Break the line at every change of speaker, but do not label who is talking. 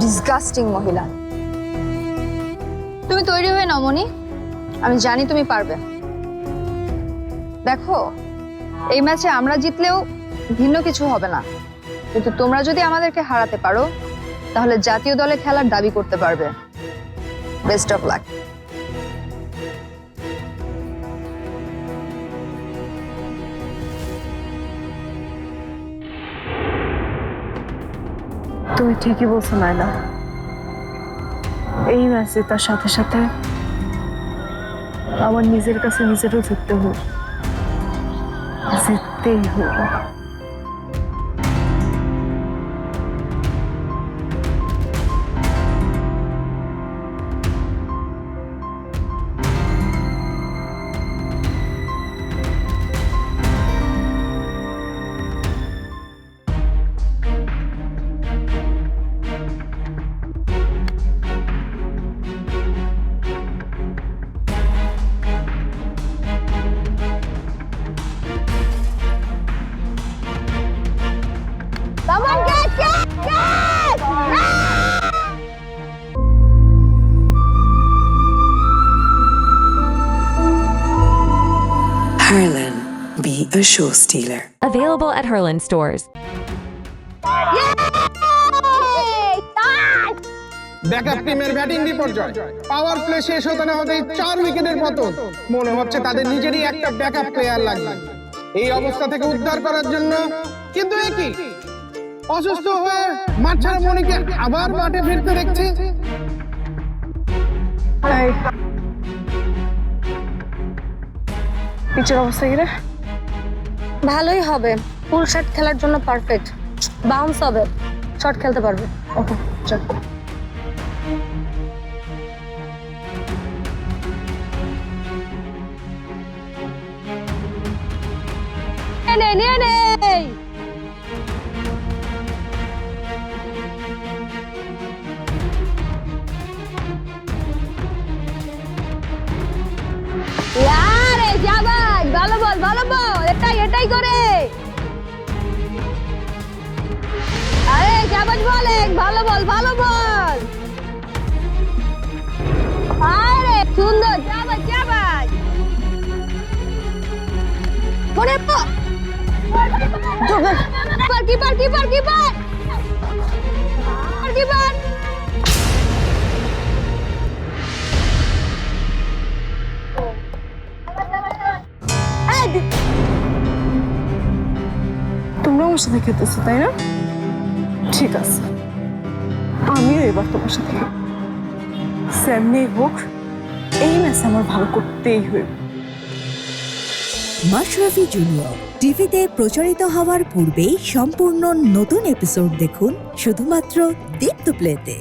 Disgusting মহিলা। তুমি তৈরি হয়ে নাও মনি আমি জানি তুমি পারবে। দেখো, এই ম্যাচে আমরা জিতলেও ভিন্ন কিছু হবে না। কিন্তু তোমরা যদি আমাদেরকে হারাতে পারো, তাহলে জাতীয় দলে খেলার দাবি করতে পারবে। Best of luck.
তুমি ঠিকই বলছো, নায়না। এই ম্যাচে তার সাথে সাথে আমার নিজের কাছে নিজেরও জিততে হোক জিততেই হোক
Harlan, be a show stealer.
Available at Herland stores.
Backup টিমের ব্যাটিং বিপর্যয়। পাওয়ার প্লে শেষ হতে না হতেই চার উইকেটের পতন। মনে হচ্ছে তাদের নিজেরই একটা ব্যাকআপ প্লেয়ার লাগবে। এই অবস্থা থেকে উদ্ধার করার জন্য কিন্তু এ কি? অসুস্থ হয়ে মাঠ ছাড়া মনিকে আবার মাঠে ফিরতে দেখছি।
পিচের অবস্থা কি রে?
ভালোই হবে। ফুল শট খেলার জন্য পারফেক্ট বাউন্স হবে। শট খেলতে পারবে।
ওকে চল।
নে নে নে বলে ভালো বল ভালো বল। আরে, সুন্দর keeper keeper keeper keeper. Keeper
তোমরা আমার সাথে খেতেছো, তাই না? ঠিক আছে। আমিও এবার তোমার সাথে স্যামনেই হোক, এই ম্যাচ আমার ভালো করতেই হবে।
মাশরাফি জুনিয়র, টিভিতে প্রচারিত হওয়ার পূর্বেই সম্পূর্ণ নতুন এপিসোড দেখুন শুধুমাত্র দীপ্ত প্লেতে